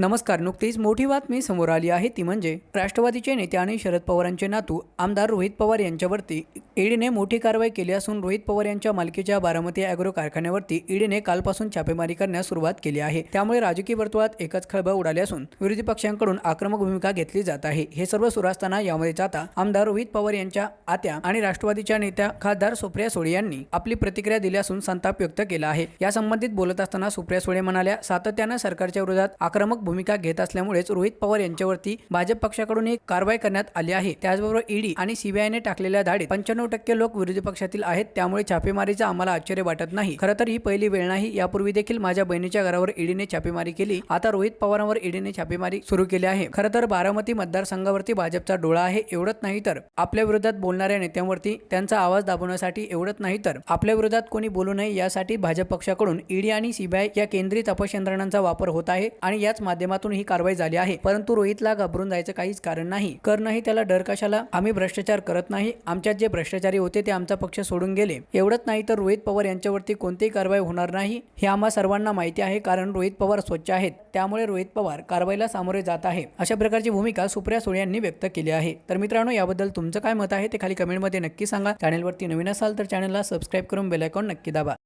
नमस्कार नुकतीच मोठी बातमी समोर आली आहे. ती म्हणजे राष्ट्रवादीचे नेते आणि शरद पवारांचे नातू आमदार रोहित पवार यांच्यावरती ईडीने मोठी कारवाई केली असून रोहित पवार यांच्या मालकीच्या बारामती अॅग्रो कारखान्यावरती ईडीने कालपासून छापेमारी करण्यास सुरुवात केली आहे. त्यामुळे राजकीय वर्तुळात एकच खळबळ उडाली असून विरोधी पक्षांकडून आक्रमक भूमिका घेतली जात आहे. हे सर्व सुरू असताना यामध्ये जाता आमदार रोहित पवार यांच्या आत्या आणि राष्ट्रवादीच्या नेत्या खासदार सुप्रिया सुळे यांनी आपली प्रतिक्रिया दिली असून संताप व्यक्त केला आहे. या संबंधित बोलत असताना सुप्रिया सुळे म्हणाल्या सातत्यानं सरकारच्या विरोधात आक्रमक भूमिका घेत असल्यामुळेच रोहित पवार यांच्यावरती भाजप पक्षाकडून एक कारवाई करण्यात आली आहे. त्याचबरोबर ईडी आणि सीबीआयने टाकलेल्या धाडीत पंच्याण्णव टक्के लोक विरोधी पक्षातील आहेत. त्यामुळे छापेमारीचं आम्हाला आश्चर्य वाटत नाही. खरं तर ही पहिली वेळ नाही. यापूर्वी देखील माझ्या बहिणीच्या घरावर ईडीने छापेमारी केली. आता रोहित पवारांवर ईडीने छापेमारी सुरू केली आहे. खरं तर बारामती मतदारसंघावरती भाजपचा डोळा आहे एवढंच नाही तर आपल्या विरोधात बोलणाऱ्या नेत्यांवरती त्यांचा आवाज दाबवण्यासाठी एवढंच नाही तर आपल्या विरोधात कोणी बोलू नये यासाठी भाजप पक्षाकडून ईडी आणि सीबीआय या केंद्रीय तपास यंत्रणांचा वापर होत आहे आणि याच माध्यमातून माध्यमातून ही कारवाई झाली आहे. परंतु रोहितला घाबरून जायचं काहीच कारण नाही. कर नाही त्याला डर कशाला? आम्ही भ्रष्टाचार करत नाही. आमच्यात जे भ्रष्टाचारी होते ते आमचा पक्ष सोडून गेले. एवढंच नाही तर रोहित पवार यांच्यावरती कोणतीही कारवाई होणार नाही. हे आम्हा सर्वांना माहिती आहे कारण रोहित पवार स्वच्छ आहेत. त्यामुळे रोहित पवार कारवाईला सामोरे जात आहे. अशा प्रकारची भूमिका सुप्रिया सुळे यांनी व्यक्त केली आहे. तर मित्रांनो याबद्दल तुमचं काय मत आहे ते खाली कमेंटमध्ये नक्की सांगा. चॅनलवरती नवीन असाल तर चॅनलला सबस्क्राईब करून बेलायकॉन नक्की दाबा.